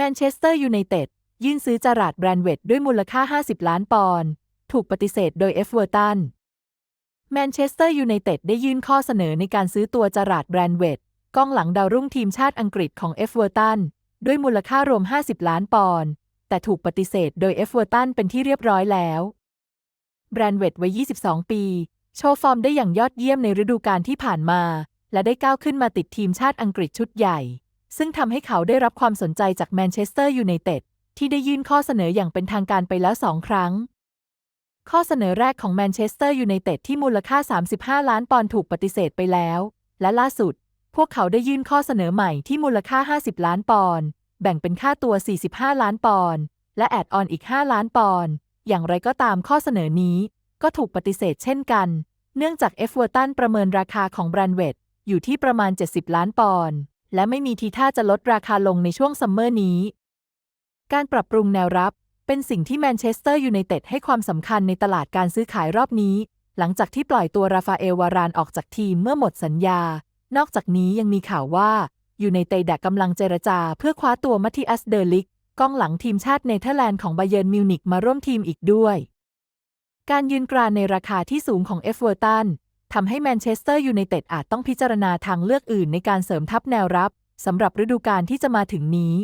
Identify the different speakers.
Speaker 1: แมนเชสเตอร์ยูไนเต็ดยื่นซื้อจาราดแบรนเวตด้วยมูลค่า 50 ล้านปอนด์ถูกปฏิเสธโดยเอฟเวอร์ตันแมนเชสเตอร์ยูไนเต็ดได้ยื่นข้อเสนอในการซื้อตัวจาราดแบรนเวตกองหลังดาวรุ่งทีมชาติอังกฤษของเอฟเวอร์ตันด้วยมูลค่ารวม 50 ล้านปอนด์แต่ถูกปฏิเสธโดยเอฟเวอร์ตันเป็นที่เรียบร้อยแล้วแบรนเวตวัย 22 ปี โชว์ฟอร์มได้อย่างยอดเยี่ยมในฤดูกาลที่ผ่านมา และได้ก้าวขึ้นมาติดทีมชาติอังกฤษชุดใหญ่ ซึ่งทำให้เขาได้รับความสนใจจากแมนเชสเตอร์ยูไนเต็ดที่ได้ยื่นข้อเสนออย่างเป็นทางการไปแล้วสองครั้ง ข้อเสนอแรกของแมนเชสเตอร์ยูไนเต็ดที่มูลค่า 35 ล้านปอนด์ถูกปฏิเสธไปแล้ว และล่าสุด พวกเขาได้ยื่นข้อเสนอใหม่ที่มูลค่า 50 ล้านปอนด์แบ่งเป็นค่าตัว 45 ล้านปอนด์และแอดออนอีก 5 ล้านปอนด์อย่างไรก็ตามข้อเสนอนี้ ก็ถูกปฏิเสธเช่นกัน เนื่องจากเอฟเวอร์ตันประเมินราคาของแบรนด์เวตอยู่ที่ประมาณ 70 ล้านปอนด์ และไม่มีทีท่าจะลดราคาลงในช่วงซัมเมอร์นี้ การปรับปรุงแนวรับ เป็นสิ่งที่แมนเชสเตอร์ยูไนเต็ดให้ความสำคัญในตลาดการซื้อขายรอบนี้ หลังจากที่ปล่อยตัวราฟาเอลวารานออกจากทีมเมื่อหมดสัญญา นอกจากนี้ยังมีข่าวว่ายูไนเต็ดกำลังเจรจาเพื่อคว้าตัวมัตติอัสเดอร์ลิกกองหลังทีมชาติเนเธอร์แลนด์ของไบเยิร์นมิวนิกมาร่วมทีมอีกด้วย การยืนกรานในราคาที่สูงของเอฟเวอร์ตัน ทำให้แมนเชสเตอร์ยูไนเต็ดอาจต้องพิจารณาทางเลือกอื่นในการเสริมทัพแนวรับสำหรับฤดูกาลที่จะมาถึงนี้